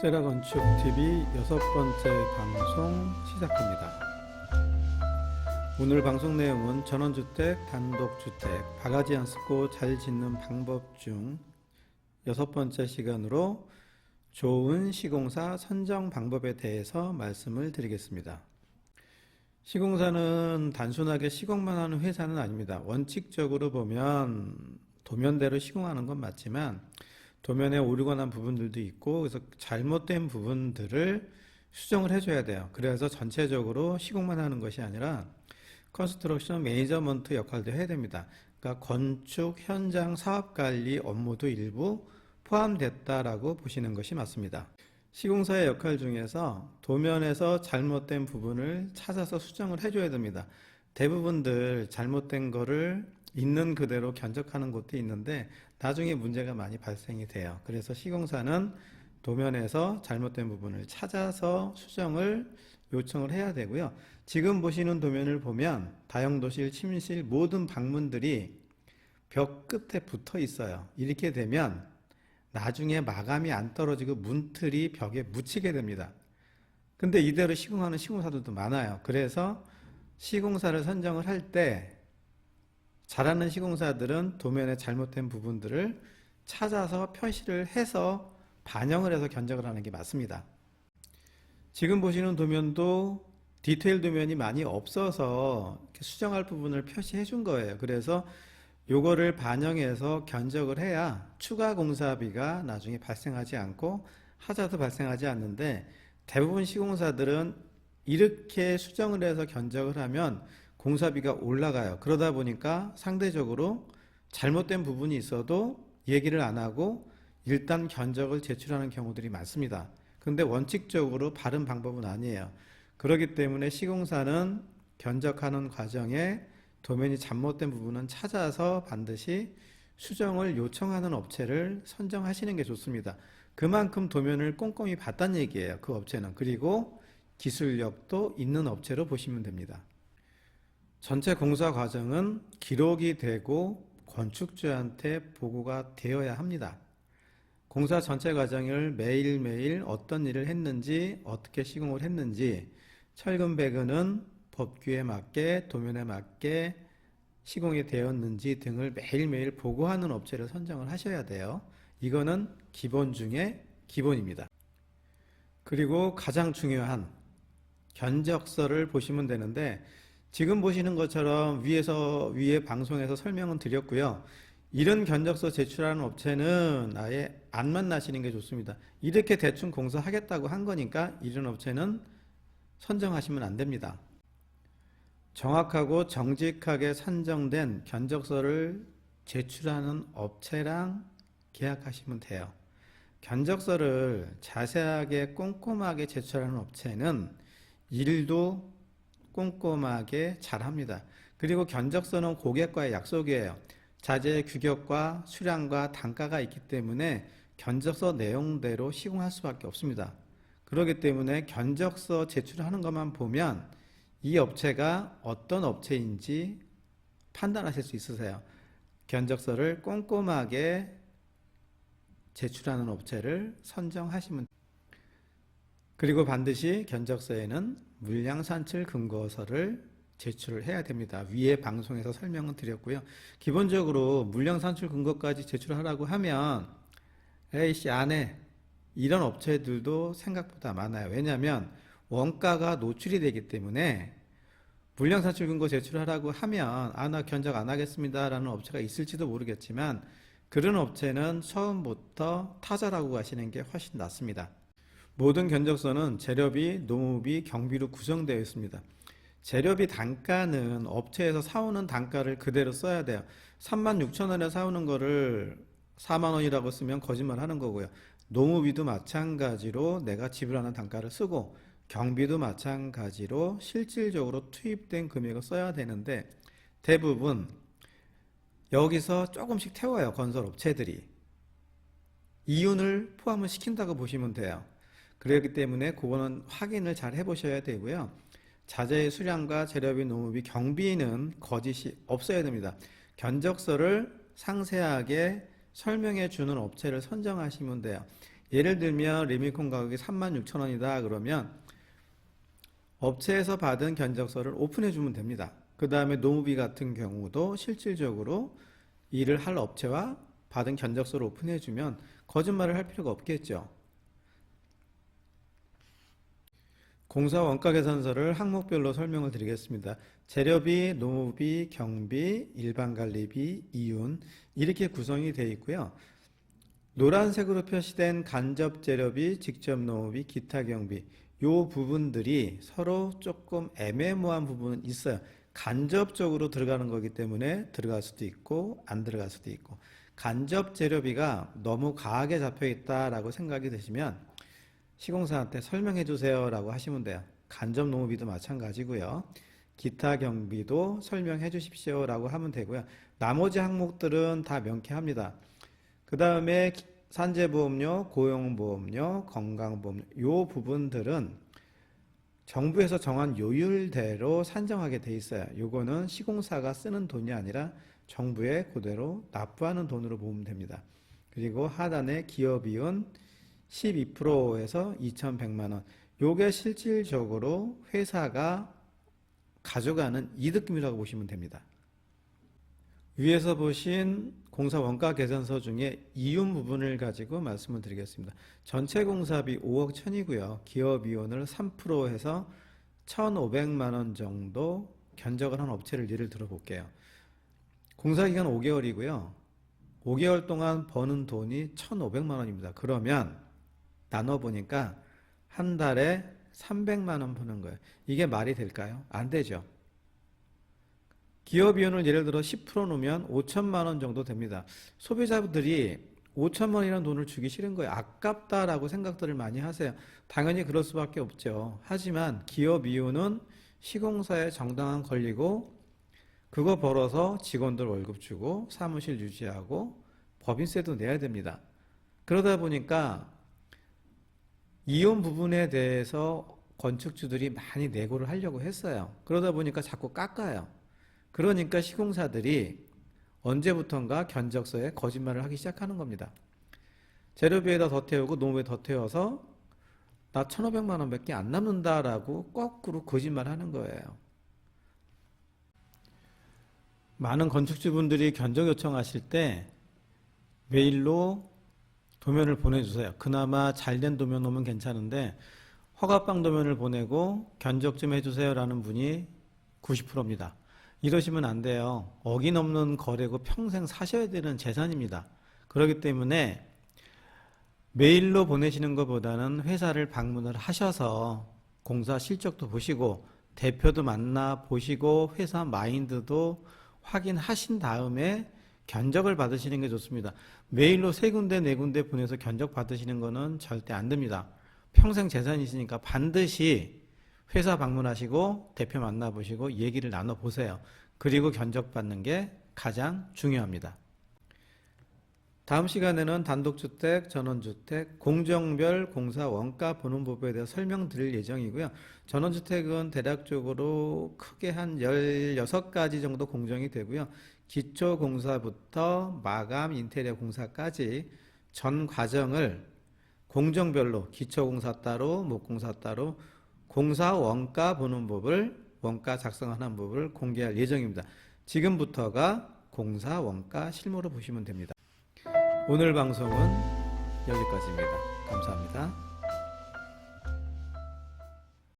세라건축 TV 여섯 번째 방송 시작합니다. 오늘 방송 내용은 전원주택, 단독주택, 바가지 안 쓰고 잘 짓는 방법 중 여섯 번째 시간으로 좋은 시공사 선정 방법에 대해서 말씀을 드리겠습니다. 시공사는 단순하게 시공만 하는 회사는 아닙니다. 원칙적으로 보면 도면대로 시공하는 건 맞지만 도면에 오류가 난 부분들도 있고 그래서 잘못된 부분들을 수정을 해줘야 돼요. 그래서 전체적으로 시공만 하는 것이 아니라 컨스트럭션 매니저먼트 역할도 해야 됩니다. 그러니까 건축 현장 사업 관리 업무도 일부 포함됐다라고 보시는 것이 맞습니다. 시공사의 역할 중에서 도면에서 잘못된 부분을 찾아서 수정을 해줘야 됩니다. 대부분들 잘못된 거를 있는 그대로 견적하는 곳도 있는데 나중에 문제가 많이 발생이 돼요. 그래서 시공사는 도면에서 잘못된 부분을 찾아서 수정을 요청을 해야 되고요. 지금 보시는 도면을 보면 다용도실, 침실 모든 방문들이 벽 끝에 붙어 있어요. 이렇게 되면 나중에 마감이 안 떨어지고 문틀이 벽에 묻히게 됩니다. 근데 이대로 시공하는 시공사들도 많아요. 그래서 시공사를 선정을 할 때 잘하는 시공사들은 도면에 잘못된 부분들을 찾아서 표시를 해서 반영을 해서 견적을 하는 게 맞습니다. 지금 보시는 도면도 디테일 도면이 많이 없어서 수정할 부분을 표시해 준 거예요. 그래서 요거를 반영해서 견적을 해야 추가 공사비가 나중에 발생하지 않고 하자도 발생하지 않는데 대부분 시공사들은 이렇게 수정을 해서 견적을 하면 공사비가 올라가요. 그러다 보니까 상대적으로 잘못된 부분이 있어도 얘기를 안 하고 일단 견적을 제출하는 경우들이 많습니다. 근데 원칙적으로 바른 방법은 아니에요. 그렇기 때문에 시공사는 견적하는 과정에 도면이 잘못된 부분은 찾아서 반드시 수정을 요청하는 업체를 선정하시는 게 좋습니다. 그만큼 도면을 꼼꼼히 봤다는 얘기예요. 그 업체는. 그리고 기술력도 있는 업체로 보시면 됩니다. 전체 공사 과정은 기록이 되고 건축주한테 보고가 되어야 합니다. 공사 전체 과정을 매일매일 어떤 일을 했는지, 어떻게 시공을 했는지, 철근 배근은 법규에 맞게, 도면에 맞게 시공이 되었는지 등을 매일매일 보고하는 업체를 선정을 하셔야 돼요. 이거는 기본 중에 기본입니다. 그리고 가장 중요한 견적서를 보시면 되는데 지금 보시는 것처럼 위에서 위에 방송에서 설명은 드렸고요. 이런 견적서 제출하는 업체는 아예 안 만나시는 게 좋습니다. 이렇게 대충 공사하겠다고 한 거니까 이런 업체는 선정하시면 안 됩니다. 정확하고 정직하게 산정된 견적서를 제출하는 업체랑 계약하시면 돼요. 견적서를 자세하게 꼼꼼하게 제출하는 업체는 일도 꼼꼼하게 잘합니다. 그리고 견적서는 고객과의 약속이에요. 자재의 규격과 수량과 단가가 있기 때문에 견적서 내용대로 시공할 수밖에 없습니다. 그렇기 때문에 견적서 제출하는 것만 보면 이 업체가 어떤 업체인지 판단하실 수 있으세요. 견적서를 꼼꼼하게 제출하는 업체를 선정하시면 그리고 반드시 견적서에는 물량 산출 근거서를 제출을 해야 됩니다. 위에 방송에서 설명은 드렸고요. 기본적으로 물량 산출 근거까지 제출하라고 하면 에이씨 안해 이런 업체들도 생각보다 많아요. 왜냐하면 원가가 노출이 되기 때문에 물량 산출 근거 제출하라고 하면 아나 견적 안 하겠습니다라는 업체가 있을지도 모르겠지만 그런 업체는 처음부터 타자라고 가시는 게 훨씬 낫습니다. 모든 견적서는 재료비, 노무비, 경비로 구성되어 있습니다. 재료비 단가는 업체에서 사오는 단가를 그대로 써야 돼요. 3만 6천 원에 사오는 거를 4만 원이라고 쓰면 거짓말 하는 거고요. 노무비도 마찬가지로 내가 지불하는 단가를 쓰고 경비도 마찬가지로 실질적으로 투입된 금액을 써야 되는데 대부분 여기서 조금씩 태워요 건설 업체들이 이윤을 포함을 시킨다고 보시면 돼요 그렇기 때문에 그거는 확인을 잘 해보셔야 되고요 자재의 수량과 재료비 노무비 경비는 거짓이 없어야 됩니다 견적서를 상세하게 설명해 주는 업체를 선정하시면 돼요 예를 들면 리미콘 가격이 36,000원이다 그러면 업체에서 받은 견적서를 오픈해 주면 됩니다. 그 다음에 노무비 같은 경우도 실질적으로 일을 할 업체와 받은 견적서를 오픈해 주면 거짓말을 할 필요가 없겠죠. 공사 원가 계산서를 항목별로 설명을 드리겠습니다. 재료비, 노무비, 경비, 일반 관리비, 이윤 이렇게 구성이 되어 있고요. 노란색으로 표시된 간접 재료비, 직접 노무비, 기타 경비 요 부분들이 서로 조금 애매모호한 부분은 있어요. 간접적으로 들어가는 거기 때문에 들어갈 수도 있고 안 들어갈 수도 있고 간접 재료비가 너무 과하게 잡혀 있다라고 생각이 되시면 시공사한테 설명해 주세요라고 하시면 돼요. 간접 노무비도 마찬가지고요. 기타 경비도 설명해 주십시오라고 하면 되고요. 나머지 항목들은 다 명쾌합니다. 그 다음에 산재보험료, 고용보험료, 건강보험료 요 부분들은 정부에서 정한 요율대로 산정하게 돼 있어요. 요거는 시공사가 쓰는 돈이 아니라 정부에 그대로 납부하는 돈으로 보면 됩니다. 그리고 하단에 기업이윤 12%에서 2,100만 원. 요게 실질적으로 회사가 가져가는 이득금이라고 보시면 됩니다. 위에서 보신 공사 원가 계산서 중에 이윤 부분을 가지고 말씀을 드리겠습니다. 전체 공사비 5억 1000이고요. 기업 이윤을 3% 해서 1,500만 원 정도 견적을 한 업체를 예를 들어 볼게요. 공사 기간 5개월이고요. 5개월 동안 버는 돈이 1,500만 원입니다. 그러면 나눠 보니까 한 달에 300만 원 버는 거예요. 이게 말이 될까요? 안 되죠. 기업 이윤을 예를 들어 10% 놓으면 5천만 원 정도 됩니다. 소비자분들이 5천만 원이라는 돈을 주기 싫은 거예요. 아깝다라고 생각들을 많이 하세요. 당연히 그럴 수밖에 없죠. 하지만 기업 이윤은 시공사에 정당한 권리고 그거 벌어서 직원들 월급 주고 사무실 유지하고 법인세도 내야 됩니다. 그러다 보니까 이혼 부분에 대해서 건축주들이 많이 내고를 하려고 했어요. 그러다 보니까 자꾸 깎아요. 그러니까 시공사들이 언제부턴가 견적서에 거짓말을 하기 시작하는 겁니다. 재료비에다 더 태우고 노무에 더 태워서 나 1,500만 원밖에 안 남는다라고 거꾸로 거짓말 하는 거예요. 많은 건축주분들이 견적 요청하실 때 메일로 도면을 보내주세요. 그나마 잘된 도면 오면 괜찮은데 허가방 도면을 보내고 견적 좀 해주세요라는 분이 90%입니다. 이러시면 안 돼요. 어기넘는 거래고 평생 사셔야 되는 재산입니다. 그렇기 때문에 메일로 보내시는 것보다는 회사를 방문을 하셔서 공사 실적도 보시고 대표도 만나 보시고 회사 마인드도 확인하신 다음에 견적을 받으시는 게 좋습니다. 메일로 세 군데 네 군데 보내서 견적 받으시는 거는 절대 안 됩니다. 평생 재산이시니까 반드시 회사 방문하시고 대표 만나보시고 얘기를 나눠보세요. 그리고 견적 받는 게 가장 중요합니다. 다음 시간에는 단독주택, 전원주택, 공정별 공사 원가 보는 법에 대해 설명드릴 예정이고요. 전원주택은 대략적으로 크게 한 16가지 정도 공정이 되고요. 기초 공사부터 마감 인테리어 공사까지 전 과정을 공정별로 기초 공사 따로, 목공사 따로 공사 원가 보는 법을 원가 작성하는 법을 공개할 예정입니다. 지금부터가 공사 원가 실무로 보시면 됩니다. 오늘 방송은 여기까지입니다. 감사합니다.